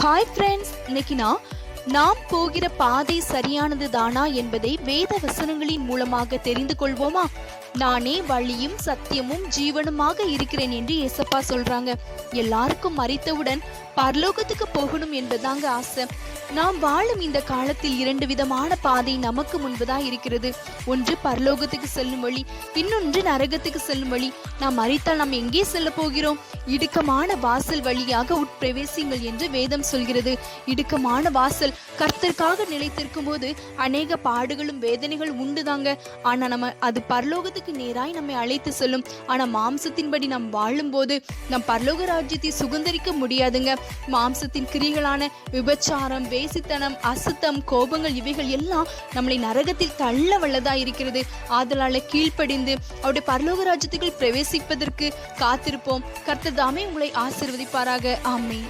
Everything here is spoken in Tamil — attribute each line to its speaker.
Speaker 1: ஹாய் ஃப்ரெண்ட்ஸ் இன்னைக்கு நான் நாம் போகிற பாதை சரியானது தானா என்பதை வேத வசனங்களின் மூலமாக தெரிந்து கொள்வோமா? நானே வழியும் சத்தியமும் ஜீவனுமாக இருக்கிறேன் என்று ஏசப்பா சொல்றாங்க. எல்லாருக்கும் மறித்தவுடன் பரலோகத்துக்கு போகணும் என்பதாங்க ஆசை. நாம் வாழும் இந்த காலத்தில் இரண்டு விதமான பாதை நமக்கு முன்புதான் இருக்கிறது. ஒன்று பரலோகத்துக்கு செல்லும் வழி இன்னொன்று நரகத்துக்கு செல்லும் வழி. நாம் மறித்தால் நாம் எங்கே செல்ல போகிறோம்? இடுக்கமான வாசல் வழியாக உட்பிரவேசிங்கள் என்று வேதம் சொல்கிறது. இடுக்கமான வாசல் கர்த்தருக்காக நிலைத்திருக்கும் போது அநேக பாடுகளும் வேதனைகள் உண்டுதாங்க. ஆனா நம்ம அது பரலோகத்துக்கு நேராய் நம்மை அழைத்து செல்லும். ஆனா மாம்சத்தின்படி நாம் வாழும்போது நம் பரலோக ராஜ்யத்தை சுதந்திரிக்க முடியாதுங்க. மாம்சத்தின் கிரிகளான விபச்சாரம் வேசித்தனம் அசுத்தம் கோபங்கள் இவைகள் எல்லாம் நம்மளை நரகத்தில் தள்ள வல்லதா இருக்கிறது. ஆதலால கீழ்ப்படிந்து அவருடைய பரலோக ராஜ்யத்துக்குள் பிரவேசிப்பதற்கு காத்திருப்போம். கர்த்ததாமே உங்களை ஆசிர்வதிப்பாராக. ஆமே